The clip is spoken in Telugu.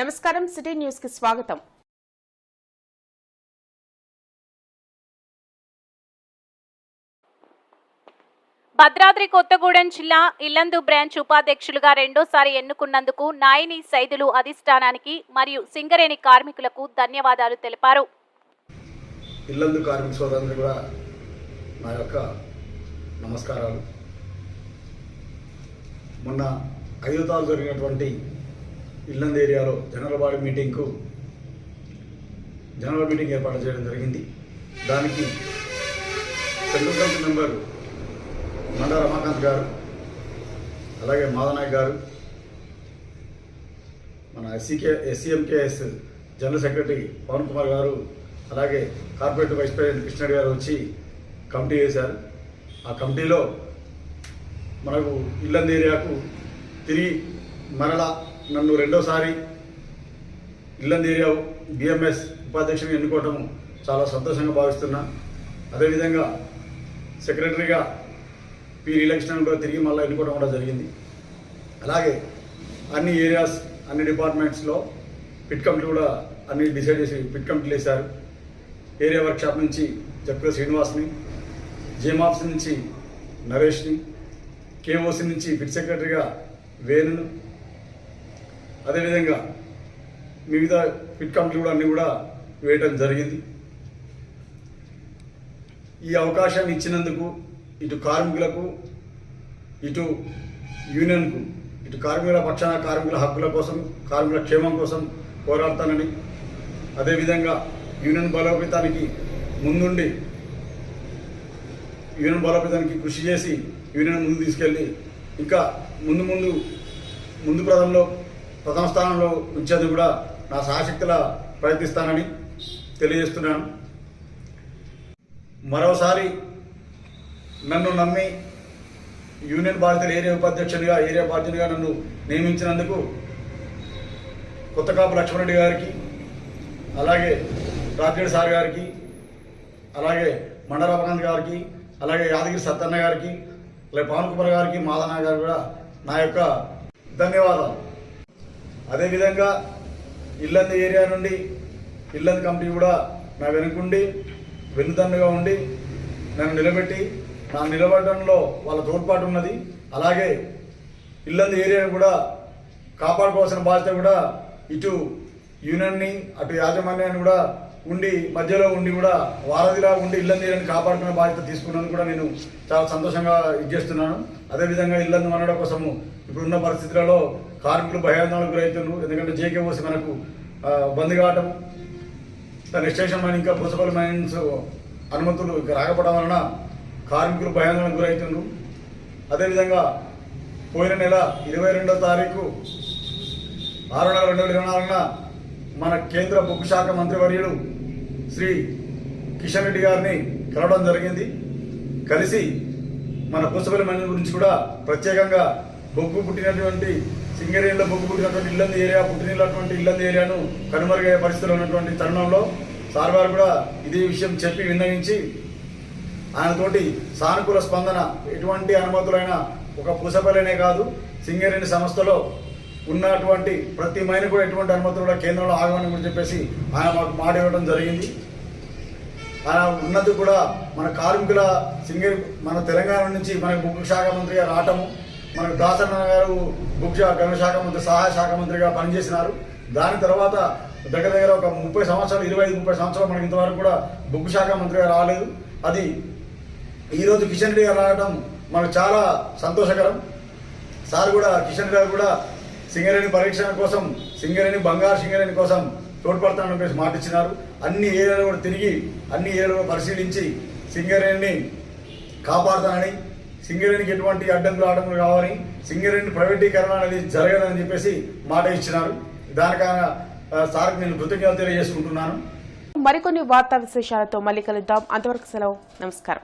నమస్కారం సిటీ న్యూస్కి స్వాగతం. భద్రాద్రి కొత్తగూడెం జిల్లా ఇల్లందు బ్రాంచ్ ఉపాధ్యక్షులుగా రెండోసారి ఎన్నుకున్నందుకు నాయని సైదులు అధిష్టానానికి మరియు సింగరేణి కార్మికులకు ధన్యవాదాలు తెలిపారు. ఇల్లందు కార్మిక సోదరులు కూడా నా యొక్క నమస్కారాలు. మొన్న ఐదో తారీఖు జరిగినటువంటి ఇల్లంద ఏరియాలో జనరల్ బాడీ మీటింగ్కు జనరల్ మీటింగ్ ఏర్పాటు చేయడం జరిగింది. దానికి central committee member Manda Ramakanth garu అలాగే మాధవనాయక్ గారు మన SCK SCMKS general secretary Pawan Kumar garu అలాగే కార్పొరేట్ వైస్ ప్రెసిడెంట్ కృష్ణరెడ్డి గారు వచ్చి కమిటీ వేశారు. ఆ కమిటీలో మనకు ఇల్లంద ఏరియాకు తిరిగి మరలా నన్ను రెండోసారి ఇల్లంది ఏరియా బిఎంఎస్ ఉపాధ్యక్షుని ఎన్నుకోవటం చాలా సంతోషంగా భావిస్తున్నా. అదేవిధంగా సెక్రటరీగా పి రీలక్ష్మణ్ కూడా తిరిగి మళ్ళీ ఎన్నుకోవడం కూడా జరిగింది. అలాగే అన్ని ఏరియాస్ అన్ని డిపార్ట్మెంట్స్లో పిట్ కమిటీ కూడా అన్ని డిసైడ్ చేసి పిట్ కమిటీలు వేశారు. ఏరియా వర్క్షాప్ నుంచి జక్కుల శ్రీనివాస్ని జేమాప్స్ నుంచి నరేష్ని కేఓసి నుంచి పిట్ సెక్రటరీగా వేణును అదేవిధంగా వివిధ పిట్ కమిటీలు కూడా అన్నీ కూడా వేయటం జరిగింది. ఈ అవకాశాన్ని ఇచ్చినందుకు ఇటు కార్మికులకు ఇటు యూనియన్కు ఇటు కార్మికుల పక్షాన కార్మికుల హక్కుల కోసం కార్మికుల క్షేమం కోసం పోరాడతానని అదేవిధంగా యూనియన్ బలోపేతానికి ముందుండి యూనియన్ బలోపేతానికి కృషి చేసి యూనియన్ ముందు తీసుకెళ్ళి ఇంకా ముందు ముందు ముందు ప్రదంలో ప్రథమ స్థానంలో ఉంచేది కూడా నా సాయశక్తుల ప్రయత్నిస్తానని తెలియజేస్తున్నాను. మరోసారి నన్ను నమ్మి యూనియన్ బాధితులు ఏరియా ఉపాధ్యక్షునిగా ఏరియా బాధ్యునిగా నన్ను నియమించినందుకు కొత్తకాపు లక్ష్మణరెడ్డి గారికి అలాగే రాజేడు సార్ గారికి అలాగే మండలాపకాంత్ గారికి అలాగే యాదగిరి సత్తన్న గారికి అలాగే పవన్ కుమార్ గారికి మాదన్న గారు కూడా నా యొక్క ధన్యవాదాలు. అదేవిధంగా ఇల్లంద ఏరియా నుండి ఇల్లంద కమిటీ కూడా నా వెనుకుండి వెన్నుదన్నుగా ఉండి నన్ను నిలబెట్టి నా నిలబడడంలో వాళ్ళ తోడ్పాటు ఉన్నది. అలాగే ఇల్లంద ఏరియాను కూడా కాపాడుకోవాల్సిన బాధ్యత కూడా ఇటు యూనియన్ని అటు యాజమాన్యాన్ని కూడా ఉండి మధ్యలో ఉండి కూడా వారధిలా ఉండి ఇల్లంది నీళ్ళని కాపాడుకునే బాధ్యత తీసుకున్నందుకు కూడా నేను చాలా సంతోషంగా ఇది చేస్తున్నాను. అదేవిధంగా ఇల్లందు మనడం కోసము ఇప్పుడున్న పరిస్థితులలో కార్మికులు భయాందోళనకు గురవుతున్నారు ఎందుకంటే జేకేఓసి మనకు బంద్ కావటం దాని ఎక్స్టెన్షన్ మైన్ ఇంకా మున్సిపల్ మైన్స్ అనుమతులు రాకపోవడం వలన కార్మికులు భయాందోళనకు గురవుతున్నారు అదేవిధంగా పోయిన నెల ఇరవై రెండో తారీఖు ఆరు నెల రెండు వేల ఇరవై నాలుగున మన కేంద్ర బొగ్గు శాఖ మంత్రివర్యుడు శ్రీ కిషన్ రెడ్డి గారిని కలవడం జరిగింది. కలిసి మన పుస్తకల మైన్ గురించి కూడా ప్రత్యేకంగా బొగ్గు పుట్టినటువంటి సింగరేణిలో బొగ్గు పుట్టినటువంటి ఇల్లంది ఏరియా పుట్టినటువంటి ఇల్లంది ఏరియాను కనుమరుగయ్యే పరిస్థితులు ఉన్నటువంటి తరుణంలో సార్ గారు కూడా ఇదే విషయం చెప్పి విన్నవించి ఆయనతోటి సానుకూల స్పందన ఎటువంటి అనుమతులైనా ఒక పూసపల్లినే కాదు సింగరేణి సంస్థలో ఉన్నటువంటి ప్రతి మైన కూడా ఎటువంటి అనుమతులు కూడా కేంద్రంలో ఆగమని కూడా చెప్పేసి ఆయన మాకు మాట ఇవ్వడం జరిగింది. ఆయన ఉన్నది కూడా మన కార్మికుల సింగర్ మన తెలంగాణ నుంచి మన బొగ్గు శాఖ మంత్రిగా రావటము మనకు దాసన్న గారు బొగ్గు గణ శాఖ మంత్రి సహాయ శాఖ మంత్రిగా పనిచేసినారు. దాని తర్వాత దగ్గర దగ్గర ఒక ముప్పై సంవత్సరాలు ఇరవై ఐదు ముప్పై సంవత్సరాలు మనకి ఇంతవరకు కూడా బొగ్గు శాఖ మంత్రిగా రాలేదు. అది ఈరోజు కిషన్ రెడ్డి గారు రావడం మనకు చాలా సంతోషకరం. సార్ కూడా కిషన్ రెడ్డి గారు కూడా సింగరేణి పరీక్షణ కోసం సింగరేణి బంగారు సింగరేణి కోసం తోడ్పడతానని చెప్పేసి మాట ఇచ్చినారు అన్ని ఏరియాలు కూడా తిరిగి అన్ని ఏరియాలు పరిశీలించి సింగరేణిని కాపాడుతానని సింగరేణికి ఎటువంటి అడ్డంకులు ఆటంకులు కావని సింగరేణి ప్రైవేటీకరణ అనేది జరగదని చెప్పేసి మాట ఇచ్చినారు. దానికైనా ఆ, సార్కి నేను కృతజ్ఞతలు తెలియజేసుకుంటున్నాను. మరికొన్ని వార్తా విశేషాలతో మళ్ళీ కలుద్దాం. అంతవరకు సెలవు. నమస్కారం.